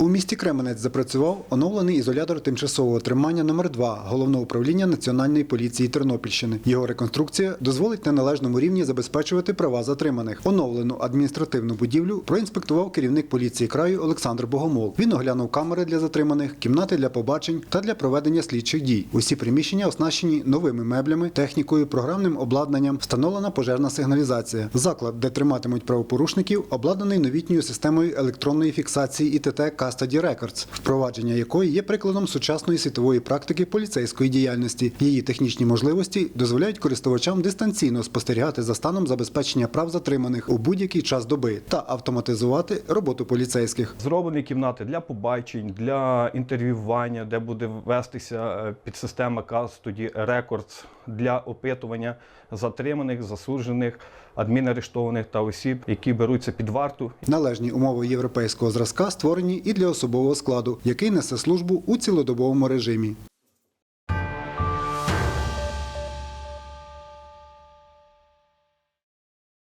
У місті Кременець запрацював оновлений ізолятор тимчасового тримання номер 2 головного управління Національної поліції Тернопільщини. Його реконструкція дозволить на належному рівні забезпечувати права затриманих. Оновлену адміністративну будівлю проінспектував керівник поліції краю Олександр Богомол. Він оглянув камери для затриманих, кімнати для побачень та для проведення слідчих дій. Усі приміщення оснащені новими меблями, технікою, програмним обладнанням, встановлена пожежна сигналізація. Заклад, де триматимуть правопорушників, обладнаний новітньою системою електронної фіксації ІТТ Custody Records, впровадження якої є прикладом сучасної світової практики поліцейської діяльності. Її технічні можливості дозволяють користувачам дистанційно спостерігати за станом забезпечення прав затриманих у будь-який час доби та автоматизувати роботу поліцейських. Зроблені кімнати для побачень, для інтерв'ювання, де буде вестися е, підсистема Custody Records для опитування затриманих, засуджених, адмінарештованих та осіб, які беруться під варту Належні умови європейського зразка створені і для особового складу, який несе службу у цілодобовому режимі.